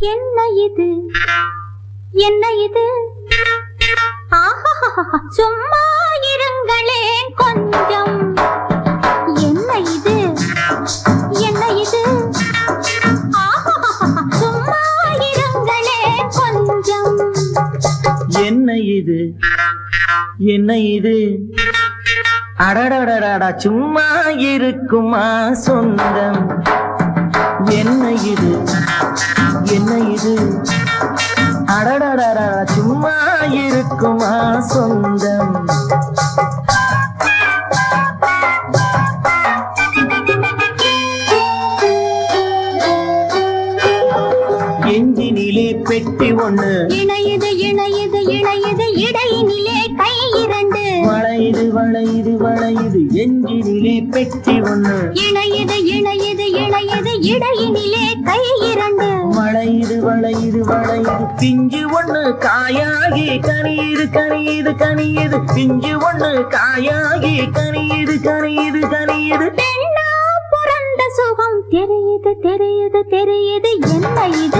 என்ன இது? என்ன இது? சும்மா இருங்களேன் கொஞ்சம். என்ன இது? என்ன இது? சும்மா இருங்களேன் கொஞ்சம். என்ன இது? என்ன இது? அடடடடா சும்மா இருக்குமா சொந்தம்? இருக்குமா சொந்தம்? எஞ்சினிலே பெட்டி ஒண்ணு. இணையது இணையது இணையது இடையினிலே கை இரண்டு. வளையுது வளையுது வளையுது எஞ்சினிலே பெட்டி ஒண்ணு. இணையது இணையது இணையது இடையினிலே கை இரண்டு. வளையுது வளையுது வளையுது பிஞ்சு ஒண்ணு காயாகி கனியுது கனியுது கனியுது பிஞ்சு ஒண்ணு காயாகி கனியுது கனியுது கனியுது பெண்ணா பிறந்த சுகம் தெரியுது தெரியுது தெரியுது. என்ன இது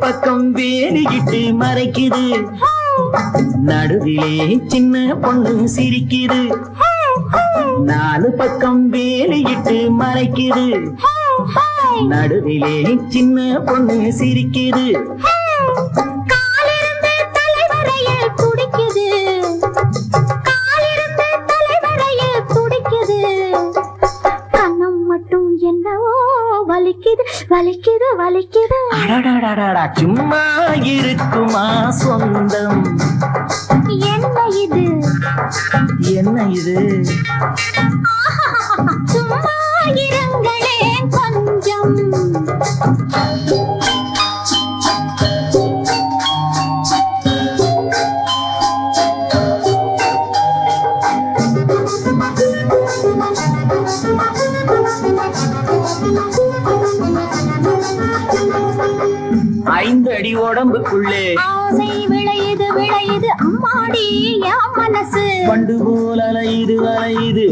பக்கம் வேலிக்கிட்டு மறைக்குது. நடுவிலே சின்ன பொண்ணு சிரிக்குது. நாலு பக்கம் வேலையிட்டு மறைக்குது. நடுவிலே சின்ன பொண்ணு சிரிக்குது. வலிக்குது வலிக்குது வலிக்குது. அடடடடடா சும்மா இருக்குமா சொந்தம் என்ன இது என்ன இது அடி உடம்புக்குள்ளே. ஆசை விளையுது விளையுது அம்மாடி என் மனசு. பண்டு போல் அலையுது அலையுது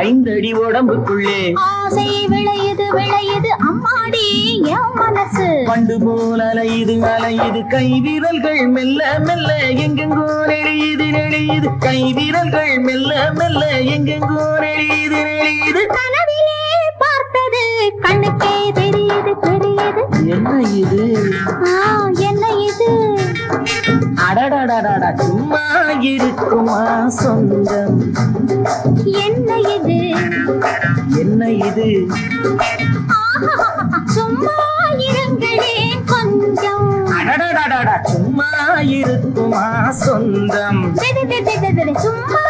ஐந்து அடி உடம்புக்குள்ளே. ஆசை விளையுது விளையுது அம்மாடி என் மனசு. பண்டு போல் அலையுது அலையுது கை விரல்கள் மெல்ல மெல்ல எங்கெங்கோ நெளியுது நெளியுது. கை விரல்கள் மெல்ல மெல்ல எங்கெங்கோ நெளியுது நெளியுது. கனவிலே பார்த்தது கண்ணுக்கே தெரியுது அடடடடடா சும்மா இருக்குமா சொந்தம் என்ன இது என்ன இது சும்மா இருங்களே கொஞ்சம் அடடடடடா சும்மா இருக்குமா சொந்தம் சும்மா